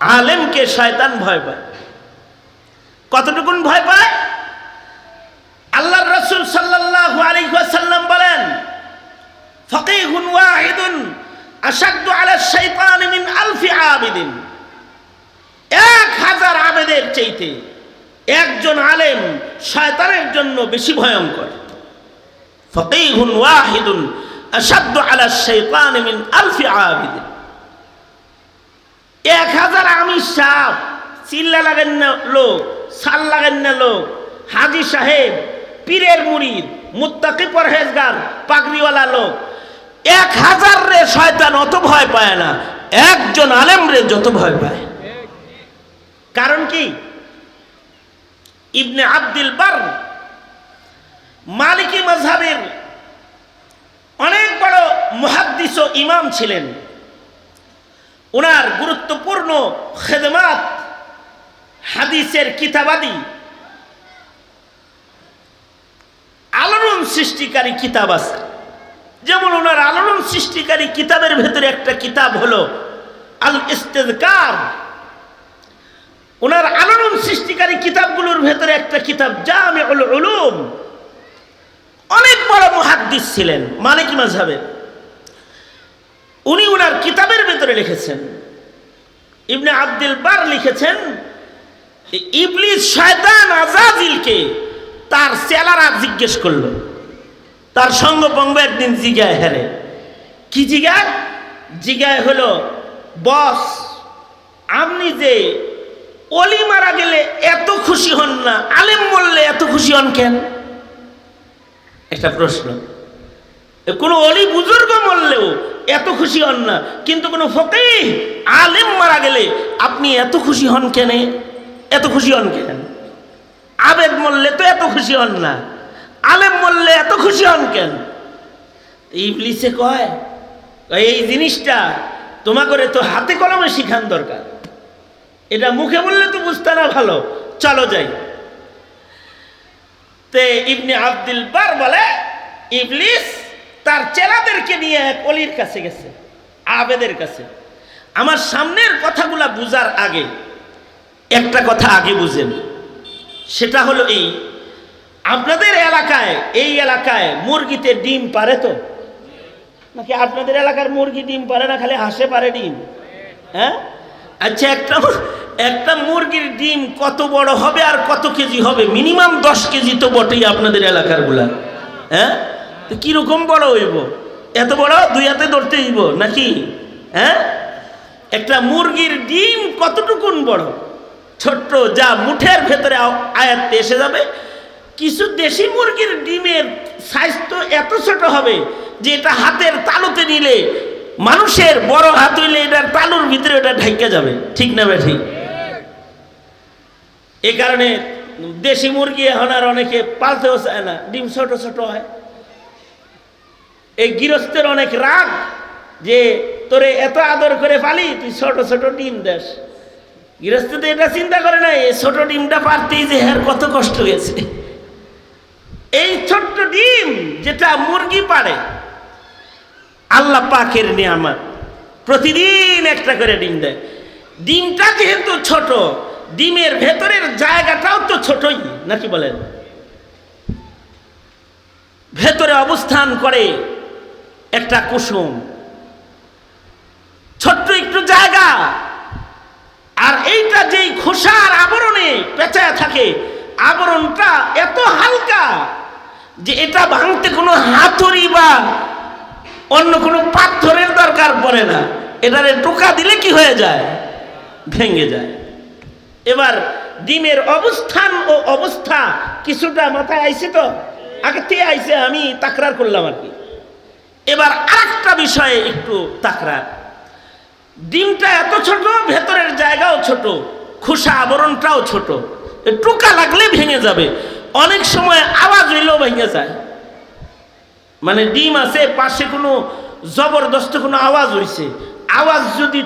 আলেমকে শয়তান ভয় পায়। কতটুকুন ভয় পায়? আল্লাহর রসুল সাল্লাল্লাহু আলাইহি ওয়াসাল্লাম বলেন ওয়াহিদুন আলফি আবিদিন। এক হাজার আবেদের একজন আলেম শয়তানের জন্য বেশি ভয়ঙ্কর। ফকিহুন ওয়াহিদুন আশাদ্দু আলা শাইতান মিন আলফি আবিদিন। এক হাজার আমি সাপ চিল্লা লাগেন না লোক, সাল লাগেন না লোক। হাজি সাহেব, পীরের মুরিদ, মুত্তাকি পরহেজগার, পাগড়িওয়ালা লোক। এক হাজার রে শয়তান অত ভয় পায় না, একজন আলেম রে যত ভয় পায়। কারণ কি? ইবনে আব্দুল বার, মালিকি মজহাবের অনেক বড় মুহাদ্দিস ইমাম ছিলেন। ওনার গুরুত্বপূর্ণ খেদমাত হাদিসের কিতাবাদি, আলোড়ন সৃষ্টিকারী কিতাব আছে। যেমন ওনার আলোড়ন সৃষ্টিকারী কিতাবের ভেতরে একটা কিতাব হলো আল ইস্তেদকার ওনার আলোড়ন সৃষ্টিকারী কিতাবগুলোর ভেতরে একটা কিতাব জামে উলুম। অনেক বড় মুহাদ্দিস ছিলেন, মালিক মাঝহাবের উনি ওনার কিতাবের ভেতরে লিখেছেন। ইবনে আব্দুল বার লিখেছেন, ইবলিস শয়তান আজাজিলকে তার চেলারা জিজ্ঞেস করল। তার সঙ্গপঙ্গ একদিন জিগায় হেরে কি জিগায় জিগায় হলো, বস, আপনি যে অলি মারা গেলে এত খুশি হন না, আলেম বললে এত খুশি হন কেন? একটা প্রশ্ন কোনো অলি বুজুর্গ এত খুশি হন না। কিন্তু কোনো ফকে আলেম মারা গেলে আপনি এত খুশি হন কেন? এত খুশি হন কেন? আবেদ মরলে তো এত খুশি হন না। আলেম মরলে এত খুশি হন কেন? ইবলিসে কয় এই জিনিসটা তোমা করে তো হাতে কলমে শিখান দরকার। এটা মুখে বললে তো বুঝতে না ভালো। চলো যাই। তে ইবনে আব্দুল বার বলে, ইবলিস তার চেলাদেরকে নিয়ে এক অলির কাছে গেছে, আবেদের কাছে। আমার সামনের কথাগুলা বুঝার আগে একটা কথা আগে বুঝেন। সেটা হলো এই, আপনাদের এলাকায়, এই এলাকায় মুরগিতে ডিম পারে তো? নাকি আপনাদের এলাকার মুরগি ডিম পারে না, খালি হাসে পারে ডিম? হ্যাঁ? আচ্ছা একটা একটা মুরগির ডিম কত বড় হবে আর কত কেজি হবে? মিনিমাম দশ কেজি তো বটেই আপনাদের এলাকারগুলা হ্যাঁ? তো কীরকম বড় হইব? এত বড়? দুই হাতে ধরতে হইব নাকি? হ্যাঁ? একটা মুরগির ডিম কতটুকুন বড়? ছোট্ট যা মুঠের ভেতরে আ- আয়াত্তে এসে যাবে। কিছু দেশি মুরগির ডিমের সাইজ তো এত ছোট হবে যে এটা হাতের তালুতে নিলে, মানুষের বড় হাত হইলে এটার তালুর ভিতরে ওটা ঢেকে যাবে। ঠিক না ঠিক। এই কারণে দেশি মুরগি এখন আর অনেকে পালতেও চায় না। ডিম ছোট ছোট হয়। এই গৃহস্থের অনেক রাগ যে তোরে এত আদর করে পালি, তুই ছোট ছোট ডিম দেশ গৃহস্থ তো এটা চিন্তা করে না এই ছোট ডিমটা পারতেই যে হ্যার কত কষ্ট গেছে এই ছোট্ট ডিম যেটা মুরগি পারে, আল্লাহ পাকের নিয়ামত। প্রতিদিন একটা করে ডিম দেয়। ডিমটা যেহেতু ছোট, ডিমের ভেতরের জায়গাটাও তো ছোটই, নাকি বলেন? ভেতরে অবস্থান করে একটা কুসুম। ছোট্ট একটু জায়গা। আর এইটা যেই খোসার আবরণে পেঁচায় থাকে, আবরণটা এত হালকা যে এটা ভাঙতে কোনো হাতুড়ি বা অন্য কোনো পাথরের দরকার পড়ে না। এটারে টোকা দিলে কি হয়ে যায়? ভেঙে যায়। এবার ডিমের অবস্থান ও অবস্থা কিছুটা মাথায় আইছে তো? আগে আইছে, আমি তাকরার করলাম আর কি। এবার আরেকটা বিষয়ে একটু তাকরার। ডিমটা এত ছোট, ভেতরের জায়গাও ছোট, খোসা আবরণটাও ছোট। টোকা লাগলে ভেঙে যাবে। অনেক সময় আওয়াজ হইলেও ভেঙে যায়। মানে ডিম আছে, পাশে কোনো জবরদস্ত কোনো আওয়াজ হইছে। আওয়াজ যদি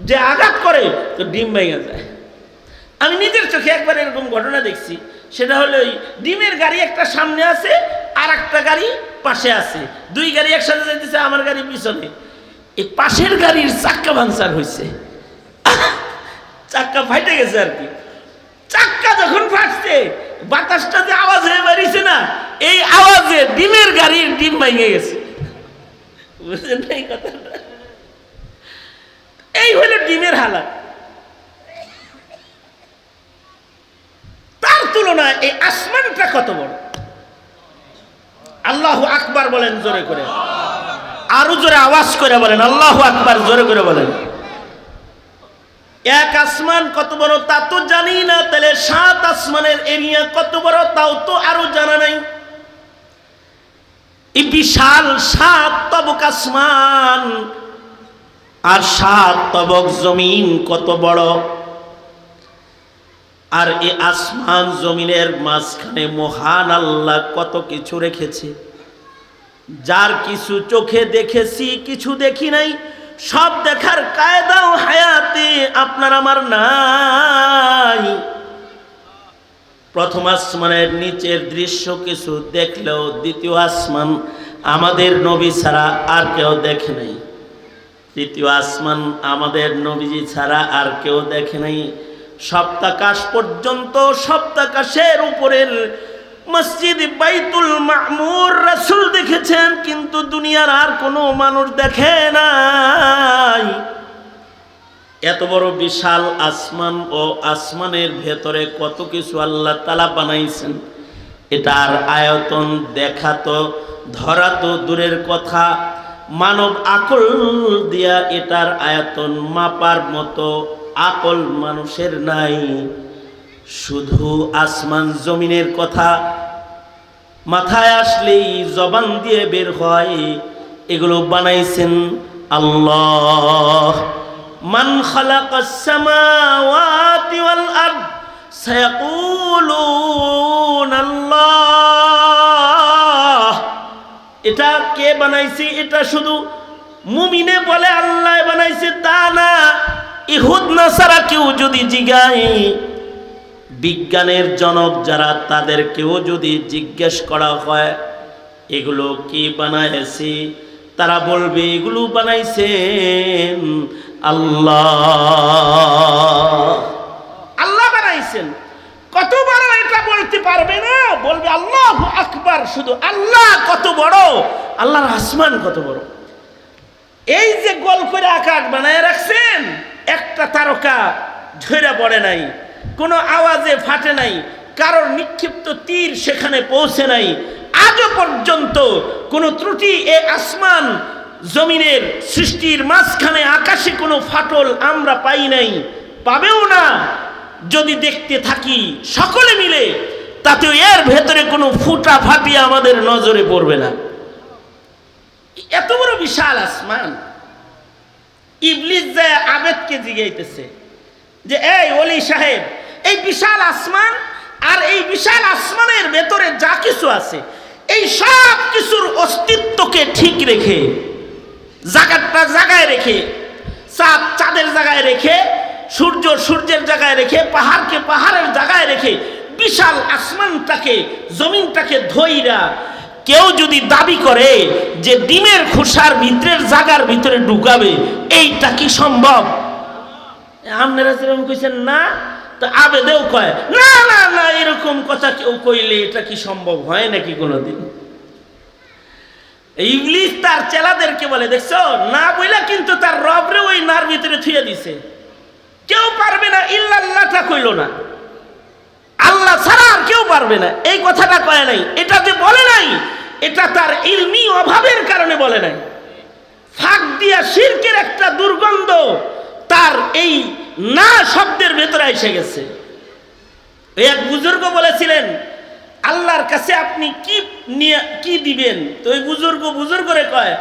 যে আঘাত করে, তো ডিম ভেঙে যায়। আমি নিজের চোখে একবার এরকম ঘটনা দেখছি। সেটা হলো ওই ডিমের গাড়ি একটা সামনে আছে আর একটা গাড়ি পাশে আছে। দুই গাড়ি একসাথে যাইতেছে, আমার গাড়ি পিছনে। এই পাশের গাড়ির চাক্কা ভাঙচার হয়েছে চাক্কা ফাইটে গেছে আর কি। চাক্কা যখন ফাটছে, বাতাসটা যে আওয়াজ হয়ে বেরিয়েছে না, এই আওয়াজে ডিমের গাড়ির ডিম ভেঙে গেছে। বুঝলেন এই কথাটা? এই হলো ডিমের হালাত তার তুলনায় এই আসমানটা কত বড়? আল্লাহ আকবার বলেন জোরে করে। আরও জোরে আওয়াজ করে বলেন, আল্লাহ আকবার জোরে করে বলেন। এক আসমান কত বড় তা তো জানি না, তাহলে সাত আসমানের এরিয়া কত বড় তাও তো আরও জানা নাই। বিশাল সাত তবক আসমান, আর সাত তবক জমিন কত বড়? আর এই আসমান জমিনের মাঝখানে মহান আল্লাহ কত কিছু রেখেছে। যার কিছু চোখে দেখেছি, কিছু দেখি নাই, সব দেখার কায়দাও হায়াতে আপনার আমার নাই। প্রথম আসমানের নিচের দৃশ্য কিছু দেখলেও দ্বিতীয় আসমান আমাদের নবী ছাড়া আর কেউ দেখে নাই। তৃতীয় আসমান আমাদের নবীজি ছাড়া আর কেউ দেখে নাই। সপ্তাকাশ পর্যন্ত সপ্তাকাশের উপরের মসজিদ বাইতুল মামুর রাসূল দেখেছেন, কিন্তু দুনিয়ার আর কোনো মানুষ দেখে নাই। এত বড় বিশাল আসমান ও আসমানের ভেতরে কত কিছু আল্লাহ তালা বানাইছেন। এটার আয়তন দেখা তো, ধরা তো দূরের কথা। মানব আকল দিয়া এটার আয়তন মাপার মতো আকল মানুষের নাই। শুধু আসমান জমিনের কথা মাথায় আসলেই জবান দিয়ে বের হয়, এগুলো বানাইছেন আল্লাহ। মান খালাকাস সামাওয়াতি ওয়াল আরদ, সায়াকুলুন আল্লাহ। এটা কে বানাইছে? এটা শুধু মুমিনে বলে আল্লাহ বানাইছে, তা না। ইহুদ নাসারা কেউ যদি জিগায় বিজ্ঞানের জনক যারা তাদেরকেও যদি জিজ্ঞেস করা হয়, এগুলো কি বানাইছে? তারা বলবে, এগুলো বানাইছেন আল্লাহ। আল্লাহ বানাইছেন। কত বড় এটা বলতে পারবে না? বলবে, আল্লাহ আকবার। শুধু আল্লাহ কত বড়? আল্লাহর আসমান কত বড়? এই যে গোল করে আকাশ বানায় একটা তারকা ঝরে পড়ে নাই, কোনো আওয়াজে ফাটে নাই, কারোর নিক্ষিপ্ত তীর সেখানে পৌঁছে নাই। আজও পর্যন্ত কোনো ত্রুটি এ আসমান জমিনের সৃষ্টির মাঝখানে আকাশে কোনো ফাটল আমরা পাই নাই। পাবেও না। যদি দেখতে থাকি সকলে মিলে তাতে এর ভেতরে কোনো ফুটা ফাটি আমাদের নজরে পড়বে না। এত বড় বিশাল আসমান। ইবলিস যে আবেদকে জিগাইতেছে, যে এই অলি সাহেব, এই বিশাল আসমান আর এই বিশাল আসমানের ভেতরে যা কিছু আছে, এই সব কিছুর অস্তিত্বকে ঠিক রেখে জায়গাটা জায়গায় রেখে, চাঁদ চাঁদের জায়গায় রেখে, সূর্য সূর্যের জায়গায় রেখে, পাহাড়কে পাহাড়ের জায়গায় রেখে, বিশাল আসমানটাকে, জমিনটাকে ধইরা কেউ যদি দাবি করে যে ডিমের খোসার ভিতরের জাগার ভিতরে ঢুকাবে, এইটা কি সম্ভব? আপনারা যেরকম কইছেন, না। তো আবেদেও কয়, না না না, এরকম কথা কেউ কইলে এটা কি সম্ভব হয় নাকি কোনোদিন? ইবলিস তার চেলাদেরকে বলে, দেখছ? না বইলা কিন্তু তার রবরে ওই নার ভিতরে থুয়ে দিছে। কেউ পারবে না, ইল্লাল্লাহটা কইল না। আল্লাহ ছাড়া আর কেউ পারবে না। এই কথাটা কয় নাই। এটা যে বলে নাই এটা তার ইলমি অভাবের কারণে বলে নাই। ফাঁক দিয়া শিরকের একটা দুর্গন্ধ তার এই না শব্দের ভেতরে এসে গেছে। এক বুজুর্গ বলেছিলেন, আল্লাহর কাছে আপনি কি নিয়ে, কি দিবেন? তো ওই বুজুর্গ বুজুর্গরে কয়,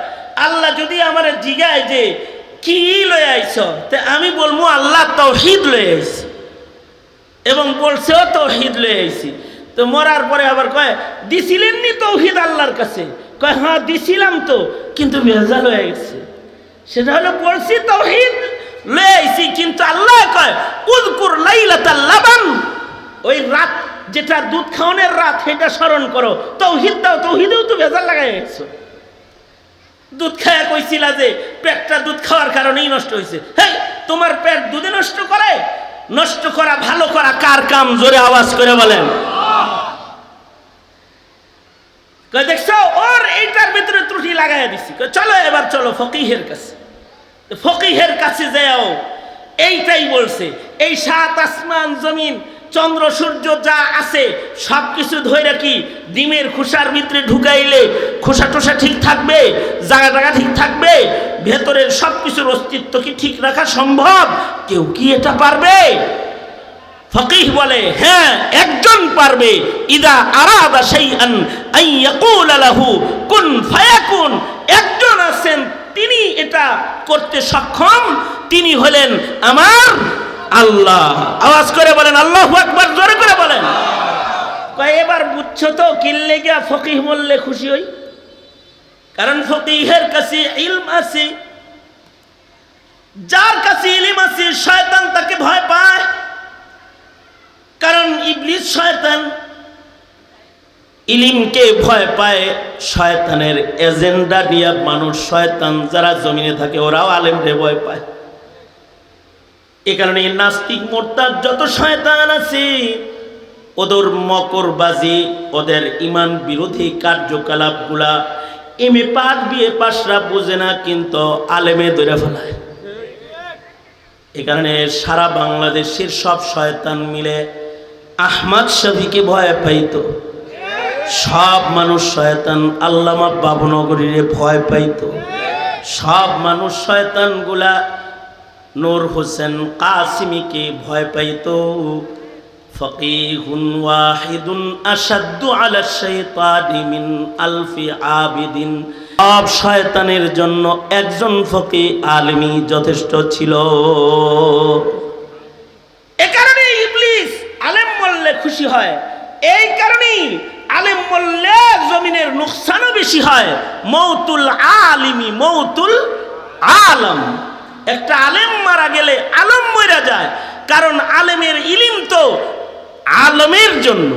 আল্লাহ যদি আমার জিগায় যে কি লয়ে আইছ, তে আমি বলব আল্লাহ তৌহিদ লয়ে আইছি এবং বলছেও তৌহিদ লয়ে আইছি। তো মরার পরে আবার কয়, দিছিলেন নি তৌহিদ আল্লাহর কাছে? কয় হ্যাঁ দিছিলাম তো, কিন্তু ভেজাল হয়ে গেছে। সেটা হলো বলছি তৌহিদ লয়ে আইছি কিন্তু আল্লাহ কয় উদকুর লাইলাতাল লাবান। ওই রাত যেটা দুধ খাওয়ানোর রাত, সেটা স্মরণ করো। তৌহিদ দাও, তৌহিদেও তো ভেজাল লাগাই গেছো। দুধ খায়া কইছিলা যে, পেটটা দুধ খাওয়ার কারণেই নষ্ট হয়েছে হ্যাঁ তোমার পেট দুধে নষ্ট করে? নষ্ট করা, ভালো করা কার কাম? জোরে আওয়াজ করে বলেন। কয়, দেখছ, ওর এইটার ভিতরে ত্রুটি লাগাই দিছি। চলো এবার চলো ফকিহের কাছে। ফকিহের কাছে যাও এইটাই বলছে, এই সাত আসমান জমিন, চন্দ্র, সূর্য যা আছে সব কিছু ধরে কি ডিমের খোসার ভিতরে ঢুকাইলে খোসা টোসা ঠিক থাকবে, জায়গা জায়গা ঠিক থাকবে? ভেতরের সব কিছুর অস্তিত্ব কি ঠিক রাখা সম্ভব? কেউ কি এটা পারবে? ফকিহ বলে হ্যাঁ একজন পারবে। ইদা আরাদা শাইআন আন ইয়াকুল লাহু, কুন ফায়াকুন। একজন আছেন, তিনি এটা করতে সক্ষম। তিনি হলেন আমার আল্লাহ। আওয়াজ করে বলেন, আল্লাহু আকবার জোরে করে বলেন। এবার বুঝছ তো কিল্লে গিয়া ফকিহ বললে খুশি হই? কারণ ফকিহের কাছে ইলম আছে। যার কাছে ইলম আছে, শয়তান তাকে ভয় পায়। কারণ ইবলিস শয়তান ইলিমকে ভয় পায়, শয়তানের এজেন্ডা নিয়ে মানুষ শয়তান যারা জমিনে থাকে ওরাও আলেমরে ভয় পায়। এ কারণে নাস্তিক মোর্তার যত শয়তান আছে, ওদের মকরবাজি, ওদের ইমান বিরোধী কার্যকলাপগুলা এম এ পাস পাশরা বোঝে না, কিন্তু আলেমে ধরে ফেলায়। এ কারণে সারা বাংলাদেশের সব শয়তান মিলে আহমদ শফিকে ভয় পাইতো। সব মানুষ শয়তান আল্লামা বাবনগরীরে ভয় পাইতো। সব মানুষ শয়তানগুলা নূর হোসেন কাসিমিকে ভয় পাইতো। ফকিহুন ওয়াহিদুন আসাদ্দু আলা শাইতানি মিন আলফি আবিদিন। সব শয়তানের জন্য একজন ফকি আলমি যথেষ্ট ছিল এ কারণে ইবলিস আলেম খুশি হয়। এই কারণেই আলেম বললে জমিনের নুকসানও বেশি হয়। মৌতুল আলিমি মৌতুল আলম। একটা আলেম মারা গেলে আলম মরা যায়। কারণ আলেমের ইলিম তো আলমের জন্য।